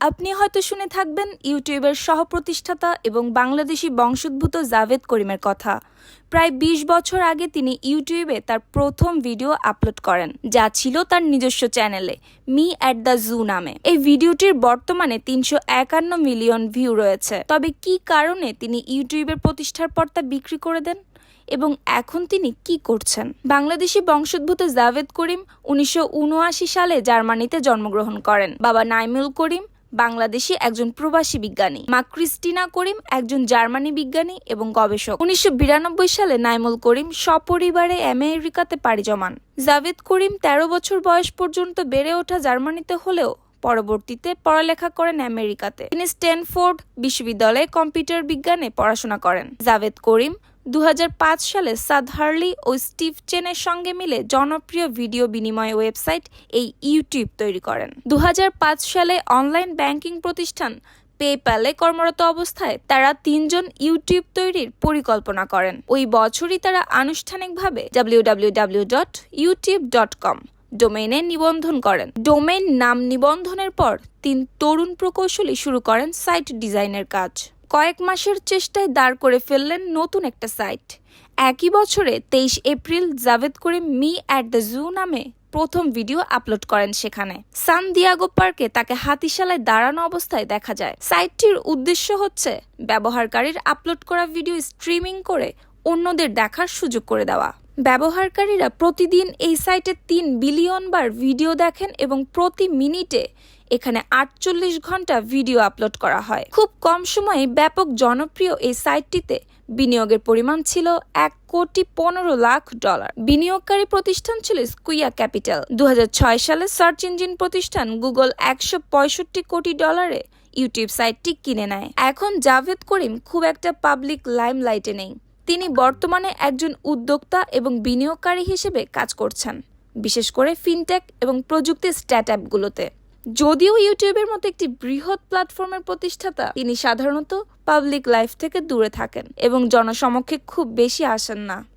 আপনি হয়তো শুনে থাকবেন ইউটিউবের সহপ্রতিষ্ঠাতা এবং বাংলাদেশি বংশোদ্ভূত জাভেদ করিমের কথা। প্রায় ২০ বছর আগে তিনি ইউটিউবে তার প্রথম ভিডিও আপলোড করেন, যা ছিল তার নিজস্ব চ্যানেলে, মি অ্যাট দ্য জু নামে। এই ভিডিওটির বর্তমানে তিনশো একান্ন মিলিয়ন ভিউ রয়েছে। তবে কি কারণে তিনি ইউটিউবের প্রতিষ্ঠার পর তা বিক্রি করে দেন? এবং এখন তিনি কি করছেন? বাংলাদেশি বংশোদ্ভূত জাভেদ করিম উনিশশো উনআশি সালে জার্মানিতে জন্মগ্রহণ করেন। বাবা নাইমুল করিম বাংলাদেশি একজন প্রবাসী বিজ্ঞানী, মা ক্রিস্টিনা করিম একজন জার্মানি বিজ্ঞানী এবং গবেষক। উনিশশো বিরানব্বই সালে নাইমুল করিম সপরিবারে আমেরিকাতে পাড়ি জমান। জাভেদ করিম ১৩ বছর বয়স পর্যন্ত বেড়ে ওঠা জার্মানিতে হলেও পরবর্তীতে পড়ালেখা করেন আমেরিকাতে। তিনি স্ট্যানফোর্ড বিশ্ববিদ্যালয়ে কম্পিউটার বিজ্ঞানে পড়াশোনা করেন। জাভেদ করিম দু হাজার পাঁচ সালে সাদ হার্লি ও স্টিভ চেনের সঙ্গে মিলে জনপ্রিয় ভিডিও বিনিময় ওয়েবসাইট এই ইউটিউব তৈরি করেন। দু হাজার পাঁচ সালে অনলাইন ব্যাংকিং প্রতিষ্ঠান পেপ্যালে কর্মরত অবস্থায় তারা তিনজন ইউটিউব তৈরির পরিকল্পনা করেন। ওই বছরই তারা আনুষ্ঠানিকভাবে www.youtube.com ডোমেইনে নিবন্ধন করেন। ডোমেইন নাম নিবন্ধনের পর তিন তরুণ প্রকৌশলী শুরু করেন সাইট ডিজাইনের কাজ। কয়েক মাসের চেষ্টায় দাঁড় করে ফেললেন নতুন একটা সাইট। একই বছরে তেইশ April Jawed Karim me at the zoo নামে প্রথম ভিডিও আপলোড করেন সেখানে। সান দিয়াগো পার্কে তাকে হাতিশালায় দাঁড়ানো অবস্থায় দেখা যায়। সাইটটির উদ্দেশ্য হচ্ছে ব্যবহারকারীর আপলোড করা ভিডিও স্ট্রিমিং করে অন্যদের দেখার সুযোগ করে দেওয়া। ব্যবহারকারীরা প্রতিদিন এই সাইটে তিন বিলিয়ন বার ভিডিও দেখেন এবং প্রতি মিনিটে এখানে আটচল্লিশ ঘণ্টা ভিডিও আপলোড করা হয়। খুব কম সময়ে ব্যাপক জনপ্রিয় এই সাইটটিতে বিনিয়োগের পরিমাণ ছিল এক কোটি পনেরো লাখ ডলার। বিনিয়োগকারী প্রতিষ্ঠান ছিল স্কুইয়া ক্যাপিটাল। দু হাজার ছয় সালে সার্চ ইঞ্জিন প্রতিষ্ঠান গুগল একশো পঁয়ষট্টি কোটি ডলারে ইউটিউব সাইটটি কিনে নেয়। এখন জাভেদ করিম খুব একটা পাবলিক লাইমলাইটে নেই। তিনি বর্তমানে একজন উদ্যোক্তা এবং বিনিয়োগকারী হিসেবে কাজ করছেন, বিশেষ করে ফিনটেক এবং প্রযুক্তি স্ট্যাট অ্যাপগুলোতে যদিও ইউটিউবের মতো একটি বৃহৎ প্ল্যাটফর্মের প্রতিষ্ঠাতা, তিনি সাধারণত পাবলিক লাইফ থেকে দূরে থাকেন এবং জনসমক্ষে খুব বেশি আসেন না।